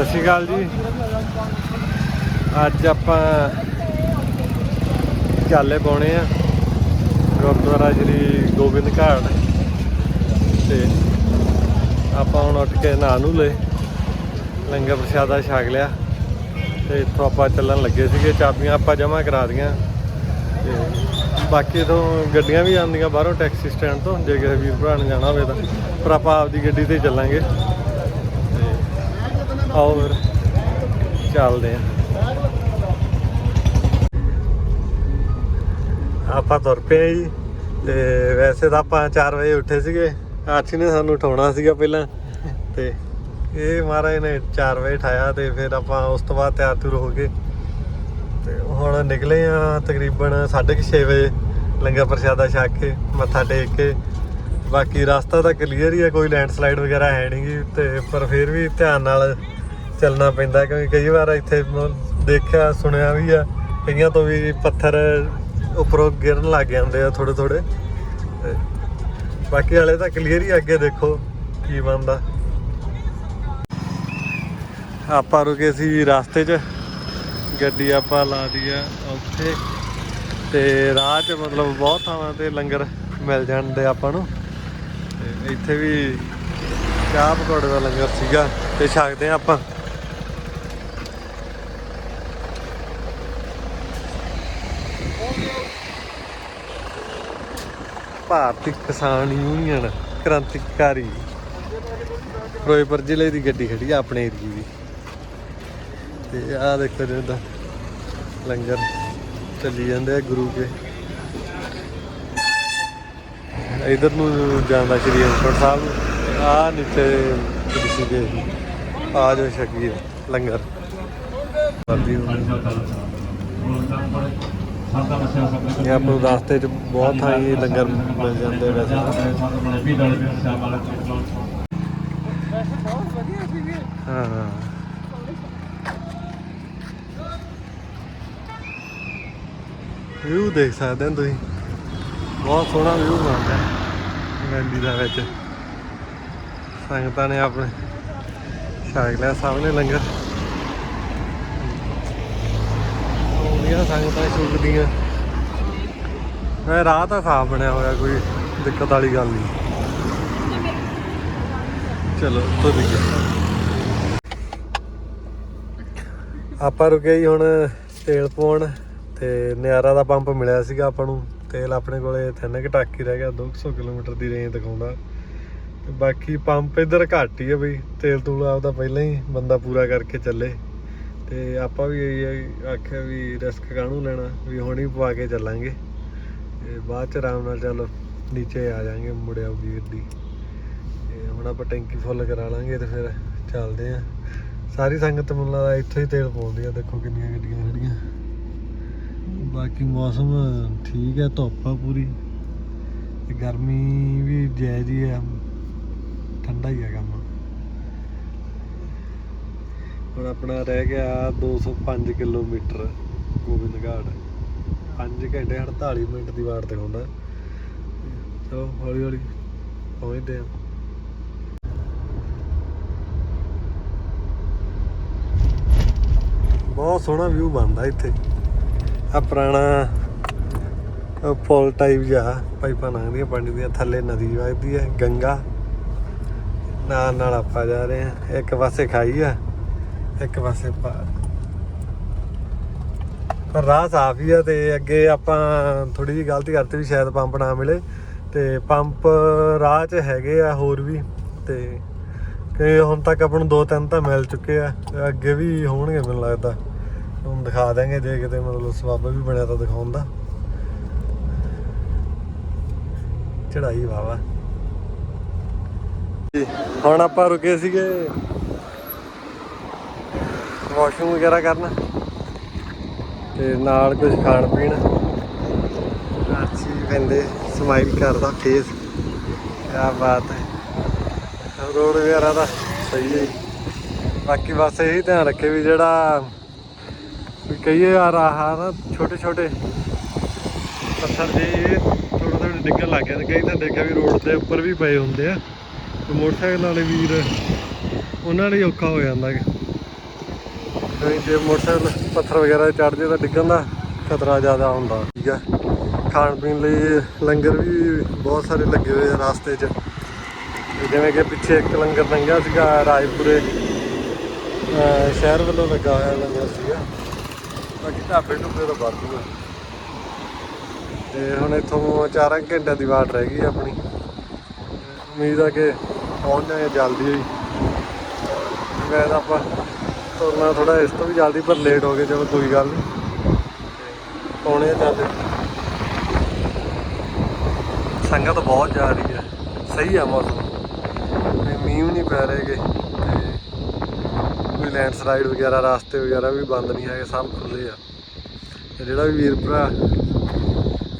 ਸਤਿ ਸ਼੍ਰੀ ਅਕਾਲ ਜੀ। ਅੱਜ ਆਪਾਂ ਚਾਲੇ ਪਾਉਣੇ ਆ। ਗੁਰਦੁਆਰਾ ਸ਼੍ਰੀ ਗੋਬਿੰਦ ਘਾਟ। ਤੇ ਆਪਾਂ ਹੁਣ ਉੱਠ ਕੇ ਨਹਾ ਨੂੰ ਲਏ ਲੰਗਰ ਪ੍ਰਸ਼ਾਦਾ ਛਕ ਲਿਆ। ਤੇ ਇੱਥੋਂ ਆਪਾਂ ਚੱਲਣ ਲੱਗੇ ਸੀਗੇ। ਚਾਬੀਆਂ ਆਪਾਂ ਜਮ੍ਹਾਂ ਕਰਾ ਦੀਆਂ ਤੇ ਬਾਕੀ ਤੋਂ ਗੱਡੀਆਂ ਵੀ ਆਉਂਦੀਆਂ ਬਾਹਰੋਂ ਟੈਕਸੀ ਸਟੈਂਡ ਤੋਂ। ਜੇ ਕਿਸੇ ਵੀਰ ਭਰਾ ਨੇ ਜਾਣਾ ਹੋਵੇ ਤਾਂ। ਪਰ ਆਪਾਂ ਆਪਦੀ ਗੱਡੀ ਤੇ ਚੱਲਾਂਗੇ। ਆਓ ਫਿਰ। ਚੱਲਦੇ ਆਂ। ਆਪਾਂ ਤੁਰ ਪਏ ਜੀ। ਤੇ ਵੈਸੇ ਤਾਂ ਆਪਾਂ 4 ਵਜੇ ਉੱਠੇ ਸੀਗੇ। ਆਰਚੀ ਨੇ ਸਾਨੂੰ ਉਠਾਉਣਾ ਸੀਗਾ ਪਹਿਲਾਂ। ਤੇ ਇਹ ਮਹਾਰਾਜ ਨੇ 4 ਵਜੇ ਉਠਾਇਆ ਤੇ ਫਿਰ ਆਪਾਂ ਉਸ ਤੋਂ ਬਾਅਦ ਤਿਆਰ ਤੁਰ ਹੋ ਕੇ ਤੇ ਹੁਣ ਨਿਕਲੇ ਆ ਤਕਰੀਬਨ 6:30 ਵਜੇ ਲੰਗਰ ਪ੍ਰਸ਼ਾਦਾ ਛਕ ਕੇ, ਮੱਥਾ ਟੇਕ ਕੇ। ਬਾਕੀ ਰਸਤਾ ਤਾਂ ਕਲੀਅਰ ਹੀ ਹੈ ਕੋਈ ਲੈਂਡਸਲਾਈਡ ਵਗੈਰਾ ਹੈ ਨਹੀਂਗੀ ਤੇ ਪਰ ਫਿਰ ਵੀ ਧਿਆਨ ਨਾਲ ਚੱਲਣਾ ਪੈਂਦਾ ਕਿਉਂਕਿ ਕਈ ਵਾਰ ਇੱਥੇ ਮ- ਦੇਖਿਆ, ਸੁਣਿਆ ਵੀ ਆ, ਕਈਆਂ ਤੋਂ ਵੀ ਪੱਥਰ ਉੱਪਰੋਂ ਗਿਰਨ ਲੱਗ ਜਾਂਦੇ ਆ ਥੋੜੇ ਥੋੜੇ ਬਾਕੀ ਵਾਲੇ ਤਾਂ ਕਲੀਅਰ ਹੀ ਅੱਗੇ ਦੇਖੋ ਕੀ ਬਣਦਾ। ਆਪਾਂ ਰੁਕੇ ਸੀ ਰਸਤੇ 'ਚ, ਗੱਡੀ ਆਪਾਂ ਲਾ ਦੀ ਆ ਉੱਥੇ। ਤੇ ਰਾਹ 'ਚ ਮਤਲਬ ਬਹੁਤ ਥਾਵਾਂ ਤੇ ਲੰਗਰ ਮਿਲ ਜਾਂਦੇ ਆਪਾਂ ਨੂੰ। ਤੇ ਇੱਥੇ ਵੀ ਚਾਹ ਪਕੌੜੇ ਦਾ ਲੰਗਰ ਸੀਗਾ, ਤੇ ਛਕਦੇ ਆ ਆਪਾਂ। ਭਾਰਤੀ ਕਿਸਾਨ ਯੂਨੀਅਨ ਕ੍ਰਾਂਤੀਕਾਰੀ। ਫਿਰੋਜ਼ਪੁਰ ਜ਼ਿਲ੍ਹੇ ਦੀ ਗੱਡੀ ਖੜੀ ਆ ਆਪਣੇ ਏਰੀਏ ਦੀ। ਤੇ ਆਹ ਦੇਖੋ ਜਿੱਦਾਂ ਲੰਗਰ ਚੱਲੀ ਜਾਂਦੇ ਆ ਗੁਰੂ ਕੇ। ਇਧਰ ਨੂੰ ਜਾਂਦਾ ਸ਼੍ਰੀ ਅੰਮ੍ਰਿਤਸਰ ਸਾਹਿਬ। ਨੂੰ ਆ ਨੀਚੇ ਕਿਸੇ ਦੇ ਆ ਜੋ ਸ਼ਕੀਰ ਲੰਗਰ। ਵਰਦੀ ਹੋਣੀ ਇਹ ਆਪਾਂ ਰਸਤੇ 'ਚ ਬਹੁਤ ਥਾਂ ਲੰਗਰ ਮਿਲ ਜਾਂਦੇ ਵੈਸੇ। ਹਾਂ ਵਿਊ ਦੇਖ ਸਕਦੇ ਹੋ ਤੁਸੀਂ। ਬਹੁਤ ਸੋਹਣਾ ਵਿਊ ਬਣਦਾ ਵੈਲੀ ਦਾ ਵਿੱਚ। ਸੰਗਤਾਂ ਨੇ ਆਪਣੇ ਛਕ ਲਿਆ ਸਾਹਮਣੇ ਲੰਗਰ। ਆਉਂਦੀਆਂ ਸੰਗਤਾਂ ਛੁੱਟਦੀਆਂ ਇਹ ਰਾਹ ਤਾਂ ਸਾਫ਼ ਬਣਿਆ ਹੋਇਆ, ਕੋਈ ਦਿੱਕਤ ਵਾਲੀ ਗੱਲ ਨਹੀਂ। ਚਲੋ ਤੋਂ ਦੀ ਆਪਾਂ ਰੁਕੇ ਜੀ ਹੁਣ ਤੇਲ ਪਾਉਣ ਤੇ ਨਿਆਰਾ ਦਾ ਪੰਪ ਮਿਲਿਆ ਸੀਗਾ ਆਪਾਂ ਨੂੰ। ਤੇਲ ਆਪਣੇ ਕੋਲੇ ਤਿੰਨ ਕੁ ਟਾਕੀ ਰਹਿ ਗਿਆ 200 ਕਿਲੋਮੀਟਰ ਦੀ ਰੇਂਜ ਦਿਖਾਉਂਦਾ। ਤੇ ਬਾਕੀ ਪੰਪ ਇੱਧਰ ਘੱਟ ਹੀ ਆ ਬਈ, ਤੇਲ ਤੂਲ ਆਪਦਾ ਪਹਿਲਾਂ ਹੀ, ਬੰਦਾ ਪੂਰਾ ਕਰਕੇ ਚੱਲੇ। ਤੇ ਆਪਾਂ ਵੀ ਇਹ ਆਖਿਆ ਵੀ ਰਿਸਕ ਕਾਹਨੂੰ ਲੈਣਾ, ਵੀ ਹੁਣ ਹੀ ਪਵਾ ਕੇ ਚੱਲਾਂਗੇ। ਤੇ ਬਾਅਦ ਚ ਆਰਾਮ ਨਾਲ ਚੱਲ ਨੀਚੇ ਆ ਜਾਾਂਗੇ ਮੁੜਿਆ ਆਊਗੀ ਗੱਡੀ। ਤੇ ਹੁਣ ਆਪਾਂ ਟੈਂਕੀ ਫੁੱਲ ਕਰਾ ਲਾਂਗੇ ਤੇ ਫਿਰ ਚੱਲਦੇ ਆਂ। ਸਾਰੀ ਸੰਗਤ ਮੈਨੂੰ ਲੱਗਦਾ ਇੱਥੋਂ ਹੀ ਤੇਲ ਪਾਉਂਦੀ ਆ, ਦੇਖੋ ਕਿੰਨੀਆਂ ਗੱਡੀਆਂ ਖੜੀਆਂ। ਬਾਕੀ ਮੌਸਮ ਠੀਕ ਹੈ ਧੁੱਪ ਆ ਪੂਰੀ। ਤੇ ਗਰਮੀ ਵੀ ਜਾਇਜ਼ ਹੀ ਆ, ਠੰਡਾ ਹੀ ਆ ਕੰਮ। ਹੁਣ ਆਪਣਾ ਰਹਿ ਗਿਆ 205 ਕਿਲੋਮੀਟਰ ਗੋਬਿੰਦ ਘਾਟ। 5 ਘੰਟੇ 48 ਮਿੰਟ ਦੀ ਵਾਟ ਦਿਖਾਉਂਦਾ ਚਲੋ, ਹੌਲੀ ਹੌਲੀ ਪਹੁੰਚਦੇ ਆ ਬਹੁਤ ਸੋਹਣਾ ਵਿਊ ਬਣਦਾ ਇੱਥੇ। ਆ ਪੁਰਾਣਾ ਪੁਲ ਟਾਈਪ ਜਿਹਾ, ਪਾਈਪਾਂ ਲੰਘਦੀਆਂ ਪਾਣੀ ਦੀਆਂ, ਥੱਲੇ ਨਦੀ ਵਗਦੀ ਹੈ, ਗੰਗਾ। ਨਾਲ ਨਾਲ ਆਪਾਂ ਜਾ ਰਹੇ ਹਾਂ। ਇੱਕ ਪਾਸੇ ਖਾਈ ਆ। ਇੱਕ ਪਾਸੇ ਪਾਰ ਪਰ ਰਾਹ ਸਾਫ਼ ਹੀ ਆ ਤੇ ਅੱਗੇ ਆਪਾਂ ਥੋੜੀ ਜਿਹੀ ਗਲਤੀ ਕਰਤੀ ਵੀ ਸ਼ਾਇਦ ਪੰਪ ਨਾ ਮਿਲੇ ਤੇ ਪੰਪ ਰਾਹ 'ਚ ਹੈਗੇ ਆ ਹੋਰ ਵੀ ਤੇ ਕਿ ਹੁਣ ਤੱਕ ਆਪਾਂ ਨੂੰ ਦੋ ਤਿੰਨ ਤਾਂ ਮਿਲ ਚੁੱਕੇ ਆ ਅੱਗੇ ਵੀ ਹੋਣਗੇ ਮੈਨੂੰ ਲੱਗਦਾ। ਹੁਣ ਦਿਖਾ ਦਾਂਗੇ ਜੇ ਕਿਤੇ ਮਤਲਬ ਸਬੱਬ ਵੀ ਬਣਿਆ ਤਾਂ ਦਿਖਾਉਣ ਦਾ। ਚੜਾਈ ਵਾਵਾ ਹੁਣ ਆਪਾਂ ਰੁਕੇ ਸੀਗੇ ਵਾਸ਼ਰੂਮ ਵਗੈਰਾ ਕਰਨ। ਤੇ ਨਾਲ ਕੁਝ ਖਾਣ ਪੀਣ। ਅੱਛੀ ਕਹਿੰਦੇ ਸਮਾਈਲ ਕਰਦਾ ਫੇਸ ਕੀ ਬਾਤ ਹੈ। ਰੋਡ ਵਗੈਰਾ ਦਾ ਸਹੀ ਹੈ ਬਾਕੀ ਬਸ ਇਹੀ ਧਿਆਨ ਰੱਖੇ ਵੀ ਜਿਹੜਾ ਕਈ ਵਾਰ ਆਹ ਨਾ ਛੋਟੇ ਛੋਟੇ ਪੱਥਰ ਜੇ ਥੋੜੇ ਥੋੜੇ ਡਿੱਗਣ ਲੱਗ ਜਾਂਦੇ ਕਈ ਤਾਂ ਦੇਖਿਆ ਵੀ ਰੋਡ ਦੇ ਉੱਪਰ ਵੀ ਪਏ ਹੁੰਦੇ ਆ। ਤੇ ਮੋਟਰਸਾਈਕਲ ਵਾਲੇ ਵੀਰ, ਉਹਨਾਂ ਲਈ ਔਖਾ ਹੋ ਜਾਂਦਾ ਗਾ। ਕਿਉਂਕਿ ਜੇ ਮੋਟਰਸਾਈਕਲ ਪੱਥਰ ਵਗੈਰਾ ਚੜ ਜੇ ਤਾਂ ਡਿੱਗਣ ਦਾ ਖਤਰਾ ਜ਼ਿਆਦਾ ਹੁੰਦਾ। ਠੀਕ ਆ। ਖਾਣ ਪੀਣ ਲਈ ਲੰਗਰ ਵੀ ਬਹੁਤ ਸਾਰੇ ਲੱਗੇ ਹੋਏ ਆ ਰਾਸਤੇ 'ਚ। ਜਿਵੇਂ ਕਿ ਪਿੱਛੇ ਇੱਕ ਲੰਗਰ ਲੰਘਿਆ ਸੀਗਾ ਰਾਜਪੁਰੇ ਸ਼ਹਿਰ ਵੱਲੋਂ ਲੱਗਾ ਹੋਇਆ ਲੰਗਰ ਸੀਗਾ। ਬਾਕੀ ਢਾਬੇ ਢੁੱਬੇ ਤਾਂ ਵਾਧੂ ਆ। ਤੇ ਹੁਣ ਇੱਥੋਂ 4 ਘੰਟਿਆਂ ਦੀ ਵਾਟ ਰਹਿ ਗਈ ਆਪਣੀ। ਉਮੀਦ ਆ ਕਿ ਪਹੁੰਚ ਜਾਏ ਜਲਦੀ। ਹੀ ਮੈਂ ਤਾਂ ਆਪਾਂ ਤੁਰਨਾ ਥੋੜਾ ਇਸ ਤੋਂ ਵੀ ਜਲਦੀ ਪਰ ਲੇਟ ਹੋ ਗਏ, ਚਲੋ ਕੋਈ ਗੱਲ ਨਹੀਂ। ਪੌਣੇ ਚੱਲਦੇ ਸੰਗਤ ਬਹੁਤ ਜਾ ਰਹੀ ਹੈ। ਸਹੀ ਆ ਮੌਸਮ। ਤੇ ਮੀਂਹ ਵੀ ਨਹੀਂ ਪੈ ਰਹੇਗੇ ਤੇ ਕੋਈ ਲੈਂਡਸਲਾਈਡ ਵਗੈਰਾ, ਰਾਸਤੇ ਵਗੈਰਾ ਵੀ ਬੰਦ ਨਹੀਂ ਹੈਗੇ, ਸਭ ਖੁੱਲੇ ਆ। ਜਿਹੜਾ ਵੀ ਵੀਰ ਭਰਾ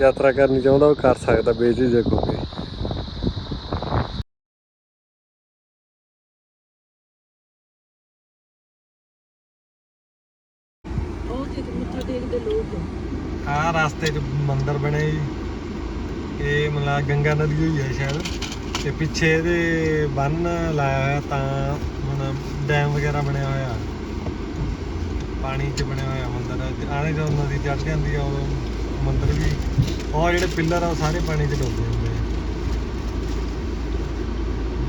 ਯਾਤਰਾ ਕਰਨੀ ਚਾਹੁੰਦਾ ਉਹ ਕਰ ਸਕਦਾ, ਬੇਝਿਜਕ ਹੋ ਕੇ। ਉਹ ਤੇ ਮੱਥਾ ਟੇਕਦੇ ਲੋਕ ਆਹ ਰਸਤੇ 'ਚ ਮੰਦਿਰ ਬਣੇ ਜੀ। ਇਹ ਮਤਲਬ ਗੰਗਾ ਨਦੀ ਹੋਈ ਹੈ ਸ਼ਾਇਦ। ਤੇ ਪਿੱਛੇ ਇਹਦੇ ਬੰਨ ਲਾਇਆ ਹੋਇਆ ਤਾਂ ਹੁਣ ਡੈਮ ਵਗੈਰਾ ਬਣਿਆ ਹੋਇਆ। ਪਾਣੀ 'ਚ ਬਣਿਆ ਹੋਇਆ ਮੰਦਿਰ। ਆਣੇ ਜਦੋਂ ਨਦੀ ਚੜ ਜਾਂਦੀ ਆ, ਉਦੋਂ ਮੰਦਿਰ ਵੀ ਔਰ ਜਿਹੜੇ ਪਿੱਲਰ ਆ, ਉਹ ਸਾਰੇ ਪਾਣੀ 'ਚ ਡੁੱਬ ਜਾਂਦੇ ਆ।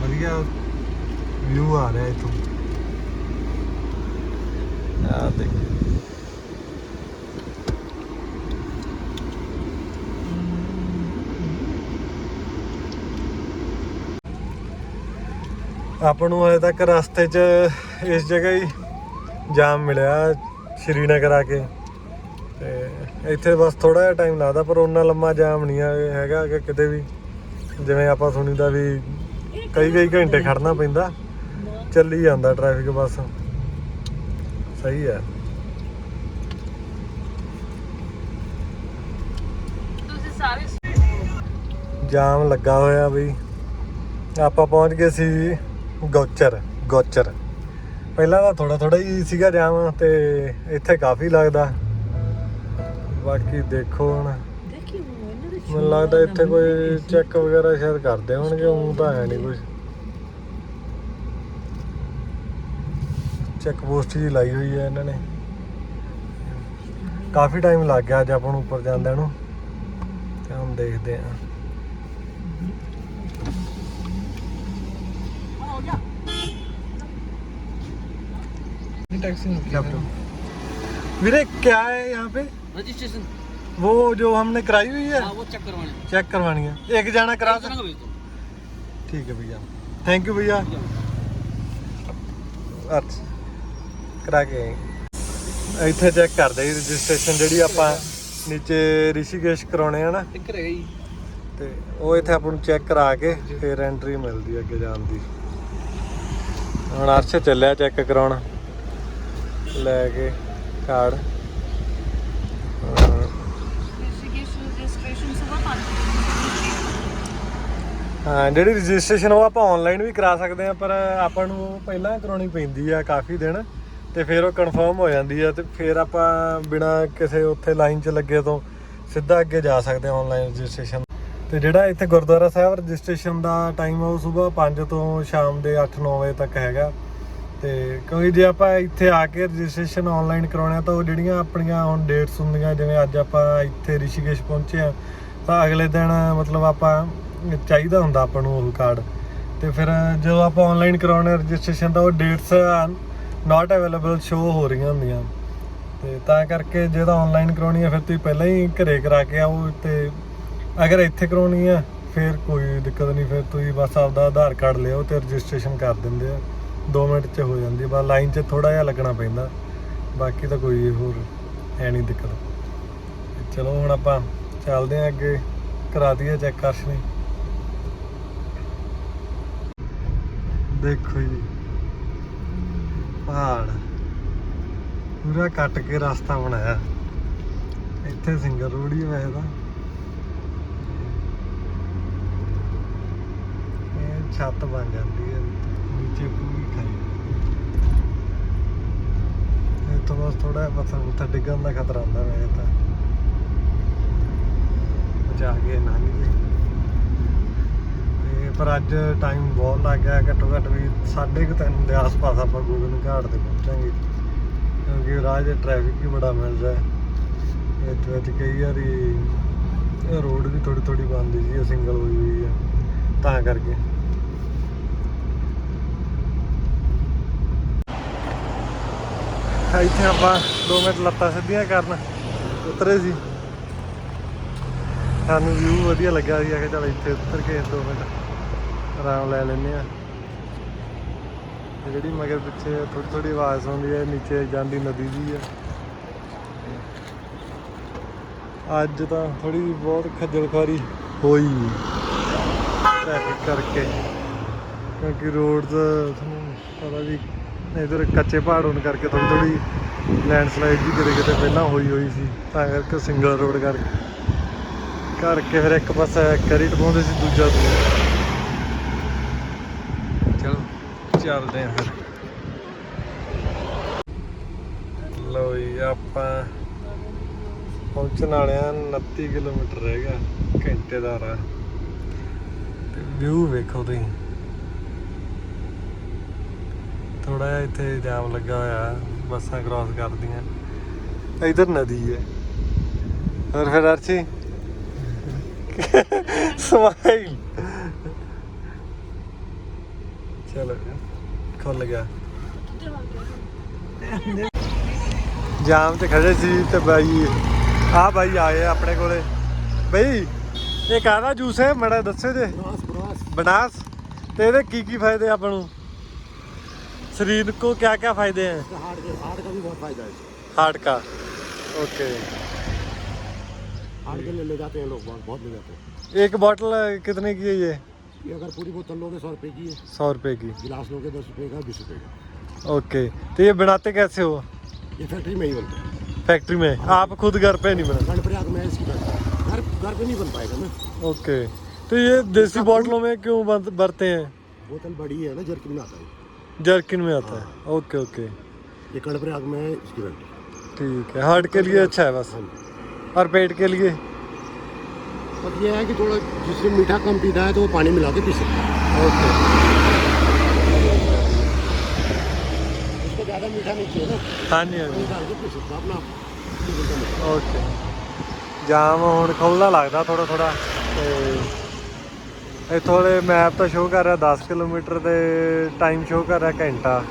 ਵਧੀਆ ਵਿਊ ਆ ਰਿਹਾ ਇੱਥੋਂ। ਆ ਦੇਖ। ਆਪਾਂ ਨੂੰ ਹਜੇ ਤੱਕ ਰਸਤੇ 'ਚ ਇਸ ਜਗ੍ਹਾ ਹੀ ਜਾਮ ਮਿਲਿਆ ਸ਼੍ਰੀਨਗਰ ਆ ਕੇ। ਤੇ ਇੱਥੇ ਬਸ ਥੋੜਾ ਜਿਹਾ ਟਾਈਮ ਲੱਗਦਾ ਪਰ ਉਹਨਾਂ ਲੰਮਾ ਜਾਮ ਨਹੀਂ ਆ ਹੈਗਾ ਕਿ ਕਿਤੇ ਵੀ। ਜਿਵੇਂ ਆਪਾਂ ਸੁਣੀਦਾ ਵੀ ਕਈ ਕਈ ਘੰਟੇ ਖੜਨਾ ਪੈਂਦਾ ਚੱਲੀ ਜਾਂਦਾ ਟ੍ਰੈਫਿਕ ਬਸ। ਸਹੀ ਹੈ। ਤੁਸੀਂ ਸਾਰੇ ਜਾਮ ਲੱਗਾ ਹੋਇਆ ਬਈ। ਆਪਾਂ ਪਹੁੰਚ ਗਏ ਸੀ ਗੋਚਰ ਗੋਚਰ। ਪਹਿਲਾਂ ਤਾਂ ਥੋੜਾ ਥੋੜਾ ਹੀ ਸੀਗਾ ਜਾਮ ਤੇ ਇੱਥੇ ਕਾਫੀ ਲੱਗਦਾ। ਬਾਕੀ ਦੇਖੋ ਹੁਣ। ਮੈਨੂੰ ਲੱਗਦਾ ਇੱਥੇ ਕੋਈ ਚੈੱਕ ਵਗੈਰਾ ਸ਼ਾਇਦ ਕਰਦੇ ਹੋਣਗੇ ਉਹ ਤਾਂ ਹੈ ਨਹੀਂ ਕੁਝ ਚੈੱਕ ਪੋਸਟ ਜੀ ਲਾਈ ਹੋਈ ਹੈ ਇਹਨਾਂ ਨੇ। ਕਾਫੀ ਟਾਈਮ ਲੱਗ ਗਿਆ ਅੱਜ ਆਪਾਂ ਨੂੰ ਉੱਪਰ ਜਾਂਦਿਆਂ ਨੂੰ। ਤੇ ਹੁਣ ਦੇਖਦੇ ਆਂ टैक्सी वीरे क्या है यहाँ पे रजिस्ट्रेशन वो जो हमने कराई हुई है हाँ वो चेक करवाने चेक करवानी है एक जाना करा एक जना का भेज दो ठीक है भैया थैंक यू भैया ਅੱਛਾ ਕਰਾ ਕੇ ਆਏ ਇੱਥੇ ਚੈੱਕ ਕਰਦੇ ਜੀ ਰਜਿਸਟ੍ਰੇਸ਼ਨ ਜਿਹੜੀ ਆਪਾਂ ਨੀਚੇ ਰਿਸ਼ੀਕੇਸ਼ ਕਰਾਉਣੇ ਆ ਨਾ टिक रहेगा ही ਤੇ ਉਹ ਇੱਥੇ ਆਪਾਂ ਨੂੰ ਚੈੱਕ ਕਰਾ ਕੇ ਫਿਰ ਐਂਟਰੀ ਮਿਲਦੀ ਅੱਗੇ ਜਾਣ ਦੀ ਹੁਣ ਅਰਸ਼ ਚੱਲਿਆ ਚੈੱਕ ਕਰਾਉਣ। ਲੈ ਕੇ ਕਾਰਡ ਹਾਂ, ਜਿਹੜੀ ਰਜਿਸਟ੍ਰੇਸ਼ਨ ਉਹ ਆਪਾਂ ਆਨਲਾਈਨ ਵੀ ਕਰਾ ਸਕਦੇ ਆ ਪਰ ਆਪਾਂ ਨੂੰ ਪਹਿਲਾਂ ਕਰਾਉਣੀ ਪੈਂਦੀ ਆ ਕਾਫੀ ਦਿਨ, ਤੇ ਫਿਰ ਉਹ ਕਨਫਰਮ ਹੋ ਜਾਂਦੀ ਆ, ਤੇ ਫਿਰ ਆਪਾਂ ਬਿਨਾ ਕਿਸੇ ਉੱਥੇ ਲਾਈਨ 'ਚ ਲੱਗੇ ਤੋਂ ਸਿੱਧਾ ਅੱਗੇ ਜਾ ਸਕਦੇ ਆ ਆਨਲਾਈਨ ਰਜਿਸਟ੍ਰੇਸ਼ਨ। ਤੇ ਜਿਹੜਾ ਇੱਥੇ ਗੁਰਦੁਆਰਾ ਸਾਹਿਬ ਰਜਿਸਟ੍ਰੇਸ਼ਨ ਦਾ ਟਾਈਮ ਆ ਉਹ ਸਵੇਰ 5 ਤੋਂ ਸ਼ਾਮ ਦੇ 8-9 ਵਜੇ ਤੱਕ ਹੈਗਾ। ਤੇ ਕਿਉਂਕਿ ਜੇ ਆਪਾਂ ਇੱਥੇ ਆ ਕੇ ਰਜਿਸਟ੍ਰੇਸ਼ਨ ਆਨਲਾਈਨ ਕਰਾਉਣਾ ਤਾਂ ਉਹ ਜਿਹੜੀਆਂ ਆਪਣੀਆਂ ਹੁਣ ਡੇਟਸ ਹੁੰਦੀਆਂ, ਜਿਵੇਂ ਅੱਜ ਆਪਾਂ ਇੱਥੇ ਰਿਸ਼ੀਕੇਸ਼ ਪਹੁੰਚੇ ਆ ਤਾਂ ਅਗਲੇ ਦਿਨ ਮਤਲਬ ਆਪਾਂ ਚਾਹੀਦਾ ਹੁੰਦਾ ਆਪਾਂ ਨੂੰ ਉਹ ਕਾਰਡ ਤੇ ਫਿਰ ਜਦੋਂ ਆਪਾਂ ਆਨਲਾਈਨ ਕਰਾਉਣਾ ਰਜਿਸਟ੍ਰੇਸ਼ਨ ਤਾਂ ਉਹ ਡੇਟਸ ਨਾਟ ਅਵੇਲੇਬਲ ਸ਼ੋ ਹੋ ਰਹੀਆਂ ਹੁੰਦੀਆਂ। ਤੇ ਤਾਂ ਕਰਕੇ ਜੇ ਤਾਂ ਆਨਲਾਈਨ ਕਰਾਉਣੀ ਆ, ਫਿਰ ਤੁਸੀਂ ਪਹਿਲਾਂ ਹੀ ਘਰੇ ਕਰਾ ਕੇ ਆਓ ਤੇ ਅਗਰ ਇੱਥੇ ਕਰਾਉਣੀ ਆ, ਫਿਰ ਕੋਈ ਦਿੱਕਤ ਨਹੀਂ, ਫਿਰ ਤੁਸੀਂ ਬਸ ਆਪਦਾ ਆਧਾਰ ਕਾਰਡ ਲਿਓ ਤੇ ਰਜਿਸਟ੍ਰੇਸ਼ਨ ਕਰ ਦਿੰਦੇ ਆ। 2 ਮਿੰਟ 'ਚ ਹੋ ਜਾਂਦੀ ਬਸ ਲਾਈਨ 'ਚ ਥੋੜਾ ਜਿਹਾ ਲੱਗਣਾ ਪੈਂਦਾ। ਬਾਕੀ ਤਾਂ ਕੋਈ ਹੋਰ ਹੈ ਨਹੀਂ ਦਿੱਕਤ। ਚਲੋ, ਹੁਣ ਆਪਾਂ ਚੱਲਦੇ ਆ ਅੱਗੇ। ਕਰਾ ਦਈਏ ਚੈੱਕ ਕਰਸ਼ ਨੇ ਦੇਖੋ ਜੀ। ਪਹਾੜ। ਪੂਰਾ ਕੱਟ ਕੇ ਰਸਤਾ ਬਣਾਇਆ। ਇੱਥੇ ਸਿੰਗਲ ਰੋਡ ਹੀ ਵੈਸੇ ਤਾਂ ਇਹ ਛੱਤ ਬਣ ਜਾਂਦੀ ਹੈ, ਨੀਚੇ ਪੂਰੀ ਖਾਈ। ਇਹ ਤੋਂ ਬਸ ਥੋੜਾ ਜਿਹਾ ਪੱਥਰ ਡਿੱਗਣ ਦਾ ਖਤਰਾ ਹੁੰਦਾ ਵੈਸੇ ਤਾਂ। ਬਚਾ ਕੇ ਲੰਘ ਗਏ ਪਰ ਅੱਜ ਟਾਈਮ ਬਹੁਤ ਲੱਗ ਗਿਆ, ਘੱਟੋ ਘੱਟ ਵੀ 3:30 ਦੇ ਆਸ-ਪਾਸ ਆਪਾਂ ਗੋਬਿੰਦ ਘਾਟ ਤੇ ਪਹੁੰਚਾਂਗੇ। ਕਿਉਂਕਿ ਰਾਹ 'ਚ ਟ੍ਰੈਫਿਕ ਵੀ ਬੜਾ ਮਿਲ ਰਿਹਾ ਹੈ। ਵਿੱਚ ਵਿੱਚ ਕਈ ਵਾਰੀ ਰੋਡ ਵੀ ਥੋੜੀ ਥੋੜੀ ਬੰਦ ਜੀ ਸਿੰਗਲ ਹੋਈ ਹੋਈ ਹੈ ਤਾਂ ਕਰਕੇ। ਇੱਥੇ ਆਪਾਂ 2 ਮਿੰਟ ਲੱਤਾਂ ਸਿੱਧੀਆਂ ਕਰਨ, ਉਤਰੇ ਸੀ। ਸਾਨੂੰ ਵਿਊ ਵਧੀਆ ਲੱਗਾ ਸੀ ਆ ਕਿ ਚਲ ਇੱਥੇ ਉਤਰ ਕੇ 2 ਮਿੰਟ ਆਰਾਮ ਲੈ ਲੈਨੇ ਆ ਜਿਹੜੀ ਮਗਰ ਪਿੱਛੇ ਥੋੜੀ ਥੋੜੀ ਆਵਾਜ਼ ਆਉਂਦੀ ਹੈ, ਨੀਚੇ ਜਾਂਦੀ ਨਦੀ ਦੀ ਹੈ ਅੱਜ ਤਾਂ ਥੋੜੀ ਬਹੁਤ ਖੱਜਲ ਖੁਆਰੀ ਹੋਈ ਟ੍ਰੈਫਿਕ ਕਰਕੇ, ਕਿਉਂਕਿ ਰੋਡ ਤੁਹਾਨੂੰ ਪਤਾ ਵੀ ਇਧਰ ਕੱਚੇ ਪਹਾੜ ਹੋਣ ਕਰਕੇ ਥੋੜੀ ਥੋੜੀ ਲੈਂਡਸਲਾਈਡ ਵੀ ਕਿਤੇ ਕਿਤੇ ਪਹਿਲਾਂ ਹੋਈ ਹੋਈ ਸੀ, ਤਾਂ ਕਰਕੇ ਸਿੰਗਲ ਰੋਡ ਕਰਕੇ। ਕਰਕੇ ਫਿਰ ਇੱਕ ਪਾਸੇ ਕਰੀ ਟਪਾਉਂਦੇ ਸੀ, ਦੂਜਾ ਦੂਰ ਚਲੋ, ਚੱਲਦੇ ਆਂ ਫਿਰ। ਲਓ ਜੀ, ਆਪਾਂ ਪਹੁੰਚਣ ਵਾਲੇ ਆ 29 ਕਿਲੋਮੀਟਰ ਰਹਿ ਗਿਆ ਘੰਟੇ ਦਾ ਰਾਹ। ਤੇ ਵਿਊ ਵੇਖੋ ਤੁਸੀਂ। ਥੋੜਾ ਜਿਹਾ ਇੱਥੇ ਜਾਮ ਲੱਗਾ ਹੋਇਆ ਬੱਸਾਂ ਕ੍ਰਾਸ ਕਰਦੀਆਂ। ਇਧਰ ਨਦੀ ਹੈ। ਹੋਰ ਫਿਰ ਅਰਚੀ ਸਮਾਈਲ ਚਲੋ ਖੁੱਲ ਗਿਆ। ਜਾਮ ਤੇ ਖੜੇ ਸੀ ਤੇ ਬਾਈ ਆ ਬਾਈ ਆਏ ਆਪਣੇ ਕੋਲੇ। ਬਈ ਇਹ ਕਾਹਦਾ ਜੂਸ ਹੈ? ਮੜਾ ਦੱਸਿਓ ਜੇ। ਬਨਾਸ ਤੇ ਇਹਦੇ ਕੀ ਕੀ ਫਾਇਦੇ ਆਪਾਂ ਨੂੰ? शरीर को क्या क्या फ़ायदे हैं? हार्ट हार्ट का भी बहुत फ़ायदा है। हार्ट का? ओके। हार्ट के लिए ले जाते हैं लोग बहुत बहुत ले जाते हैं। एक बॉटल कितने की है ये? ये अगर पूरी बोतल लोगे सौ रुपये की है। सौ रुपये की। गिलास लोगे दस रुपये का बीस रुपये का। ओके। तो ये बनाते कैसे हो? ये फैक्ट्री में ही बनते हैं। फैक्ट्री में? हाँ। आप खुद घर पे नहीं बना घर पर घर पे नहीं बन पाएगा ना। ओके। तो ये देसी बॉटलों में क्यों बरते हैं? बोतल बड़ी है ना जर्किन में आता है। जर्किन में आता है ओके ओके ये कर्णप्रयाग में है इसकी फैक्ट्री ठीक है हार्ट के लिए अच्छा है बस हाँ जी और पेट के लिए बस ये है कि थोड़ा जिससे मीठा कम पीता है तो वो पानी मिला के पी सकता है ओके उसको ज़्यादा मीठा नहीं चाहिए ना हाँ जी हाँ जी पानी डाल के पी सकता है अपना टेबल का मीठा ਓਕੇ ਜਾਮ ਹੁਣ ਖੁੱਲਦਾ ਲੱਗਦਾ ਥੋੜਾ ਥੋੜਾ ਤੇ ਇੱਥੋਂ ਦੇ ਮੈਪ ਤਾਂ ਸ਼ੋਅ ਕਰ ਰਿਹਾ 10 ਕਿਲੋਮੀਟਰ ਤੇ ਟਾਈਮ ਸ਼ੋਅ ਕਰ ਰਿਹਾ, ਘੰਟਾ।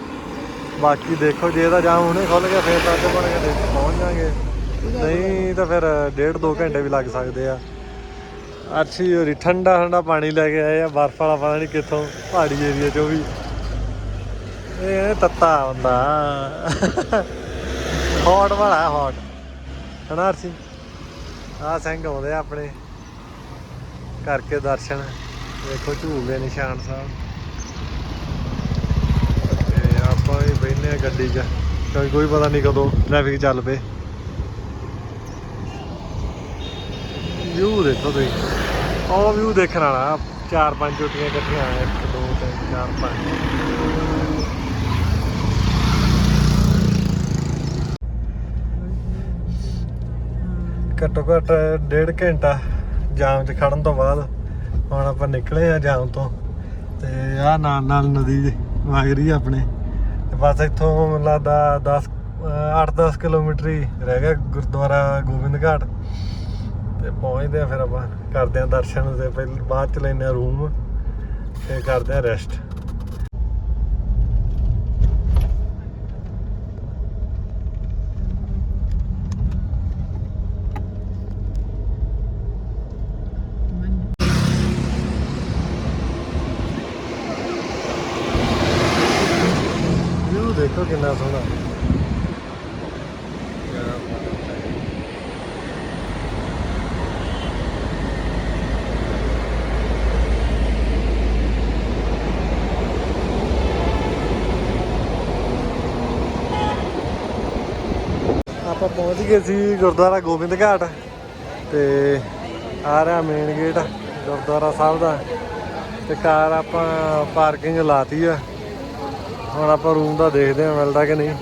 ਬਾਕੀ ਦੇਖੋ, ਜੇ ਇਹਦਾ ਜਾਮ ਹੁਣੇ ਖੁੱਲ ਗਿਆ, ਫਿਰ ਤਾਂ ਅੱਗੇ ਬਣ ਕੇ ਪਹੁੰਚ ਜਾਾਂਗੇ। ਨਹੀਂ ਤਾਂ ਫਿਰ ਡੇਢ ਦੋ ਘੰਟੇ ਵੀ ਲੱਗ ਸਕਦੇ ਆ। ਅਰਸੀ ਹੋਰੀ ਠੰਡਾ ਠੰਡਾ ਪਾਣੀ ਲੈ ਕੇ ਆਏ ਆ, ਬਰਫ ਵਾਲਾ ਪਤਾ ਨਹੀਂ ਕਿੱਥੋਂ, ਪਹਾੜੀ ਏਰੀਆ ਚੋਂ ਵੀ। ਇਹ ਤੱਤਾ ਹੁੰਦਾ। ਹੌਟ ਵਾਲਾ, ਹੌਟ। ਹਨਾ ਅਰਸੀ ਆ ਸਿੰਘ ਆਉਂਦੇ ਆ ਆਪਣੇ। ਕਰਕੇ ਦਰਸ਼ਨ। ਵੇਖੋ ਝੂਲਦੇ ਨਿਸ਼ਾਨ ਸਾਹਿਬ। ਤੇ ਆਪਾਂ ਵੀ ਬੈਠਨੇ ਆ ਗੱਡੀ 'ਚ। ਕਿਉਂਕਿ ਕੋਈ ਪਤਾ ਨਹੀਂ ਕਦੋਂ ਟ੍ਰੈਫਿਕ ਚੱਲ ਪਏ। ਵਿਊ ਦੇਖੋ ਤੁਸੀਂ। ਉਹ ਵਿਊ ਦੇਖਣ ਵਾਲਾ, ਚਾਰ ਪੰਜ ਚੋਟੀਆਂ ਇਕੱਠੀਆਂ ਆ ਇੱਕ, ਦੋ, ਤਿੰਨ, ਚਾਰ, ਪੰਜ। ਘੱਟੋ ਘੱਟ ਡੇਢ ਘੰਟਾ ਜਾਮ 'ਚ ਖੜਨ ਤੋਂ ਬਾਅਦ ਹੁਣ ਆਪਾਂ ਨਿਕਲੇ ਆ ਜਾਮ ਤੋਂ। ਤੇ ਆਹ ਨਾਲ ਨਾਲ ਨਦੀ ਵਗ ਆਪਣੇ। ਤੇ ਬਸ ਇੱਥੋਂ ਮੈਨੂੰ ਲੱਗਦਾ 10 8-10 ਕਿਲੋਮੀਟਰ ਹੀ ਰਹਿ ਗਿਆ ਗੁਰਦੁਆਰਾ ਗੋਬਿੰਦ ਘਾਟ। ਤੇ ਪਹੁੰਚਦੇ ਆ ਫਿਰ ਆਪਾਂ, ਕਰਦੇ ਆ ਦਰਸ਼ਨ ਤੇ ਪਹਿਲਾਂ ਬਾਅਦ ਚ ਲੈਨੇ ਆ ਰੂਮ। ਤੇ ਕਰਦੇ ਆ ਰੈਸਟ ਵਿਊ ਦੇਖੋ ਕਿੰਨਾ ਸੋਹਣਾ। ਆਪਾਂ ਪਹੁੰਚ ਗਏ ਸੀ ਗੁਰਦੁਆਰਾ ਗੋਬਿੰਦ ਘਾਟ ਤੇ ਆ ਰਿਹਾ ਮੇਨ ਗੇਟ ਗੁਰਦੁਆਰਾ ਸਾਹਿਬ ਦਾ ਤੇ ਕਾਰ ਆਪਾਂ ਪਾਰਕਿੰਗ ਲਾਤੀ ਆ। ਹੁਣ ਆਪਾਂ ਰੂਮ ਦਾ ਦੇਖਦੇ ਹਾਂ, ਮਿਲਦਾ ਕਿ ਨਹੀਂ।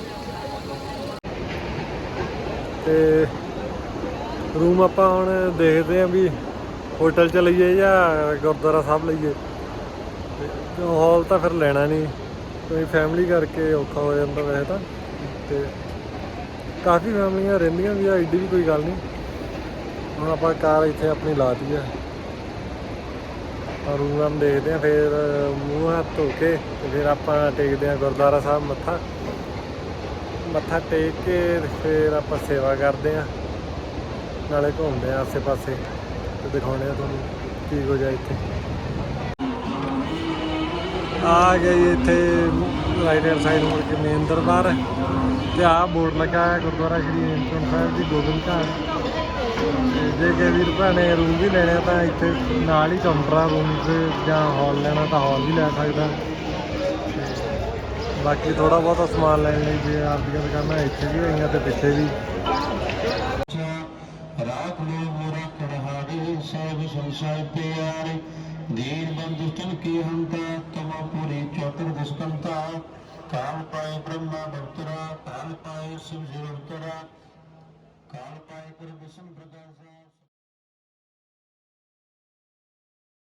ਤੇ ਰੂਮ ਆਪਾਂ ਹੁਣ ਦੇਖਦੇ ਹਾਂ ਵੀ ਹੋਟਲ ਚ ਲਈਏ ਜਾਂ ਗੁਰਦੁਆਰਾ ਸਾਹਿਬ ਲਈਏ। ਹਾਲ ਤਾਂ ਫਿਰ ਲੈਣਾ ਨਹੀਂ। ਕੋਈ ਫੈਮਿਲੀ ਕਰਕੇ ਔਖਾ ਹੋ ਜਾਂਦਾ ਵੈਸੇ ਤਾਂ। ਤੇ ਕਾਫੀ ਫੈਮਲੀਆਂ ਰਹਿੰਦੀਆਂ ਵੀ ਆ, ਐਡੀ ਵੀ ਕੋਈ ਗੱਲ ਨਹੀਂ। ਹੁਣ ਆਪਾਂ ਕਾਰ ਇੱਥੇ ਆਪਣੀ ਲਾਤੀ ਆ ਰੂਮ ਦੇਖਦੇ ਆ ਫਿਰ ਮੂੰਹ ਹੱਥ ਧੋ ਕੇ ਤੇ ਫਿਰ ਆਪਾਂ ਟੇਕਦੇ ਆ ਗੁਰਦੁਆਰਾ ਸਾਹਿਬ ਮੱਥਾ। ਮੱਥਾ ਟੇਕ ਕੇ ਫਿਰ ਆਪਾਂ ਸੇਵਾ ਕਰਦੇ ਆ ਨਾਲੇ ਘੁੰਮਦੇ ਆ ਆਸੇ ਪਾਸੇ ਤੇ ਦਿਖਾਉਂਦੇ ਆ ਤੁਹਾਨੂੰ ਕੀ ਹੋ ਆ ਇੱਥੇ। ਆ ਗਈ ਇੱਥੇ ਰਾਈਟ ਹੈਂਡ ਸਾਈਡ ਮੁੜ ਕੇ ਮੇਨ ਦਰਬਾਰ ਤੇ ਆਹ ਬੋਰਡ ਲੱਗਾ ਹੈ ਗੁਰਦੁਆਰਾ ਸ਼੍ਰੀ ਹੇਮਕੁੰਟ ਸਾਹਿਬ ਦੀ ਗੋਬਿੰਦ ਘਾਟ। ਜੇ ਕਿ ਵੀਰ ਭਰਾ ਰੂਮ ਵੀ ਲੈਣਾ ਤਾਂ ਇੱਥੇ ਨਾਲ ਹੀ ਕਾਊਂਟਰ ਰੂਮ ਜਾਂ ਹਾਲ ਲੈਣਾ ਤਾਂ ਹਾਲ ਵੀ ਲੈ ਸਕਦਾ। ਬਾਕੀ ਥੋੜਾ ਬਹੁਤਾ ਸਮਾਨ ਲੈਣ ਲਈ ਜੇ ਆਪਦੀਆਂ ਦੁਕਾਨਾਂ ਇੱਥੇ ਵੀ ਹੈਗੀਆਂ ਤੇ ਪਿੱਛੇ ਵੀ। ਰਾਖ ਲੋ ਮੋਰਾ ਕੜਹਾੜੇ ਸਭ ਸੰਸਾਰ ਪਿਆਰੇ, ਦੀਨ ਬੰਧु ਕੀ ਹੰਤਾ ਤਮਾ ਪੁਰੀ ਚੌਤਰ ਦਸਕੰਤਾ। ਕਾਲ ਪਾਏ ਬ੍ਰਹਮਾ ਬਖਤਰਾ ਕਾਲ ਪਾਏ ਸਿਵ ਜਰਤਰਾ ਕਾਲ ਪਾਏ ਕਰ ਵਿਸ਼ਨ ਪ੍ਰਕਾਸ਼ਾ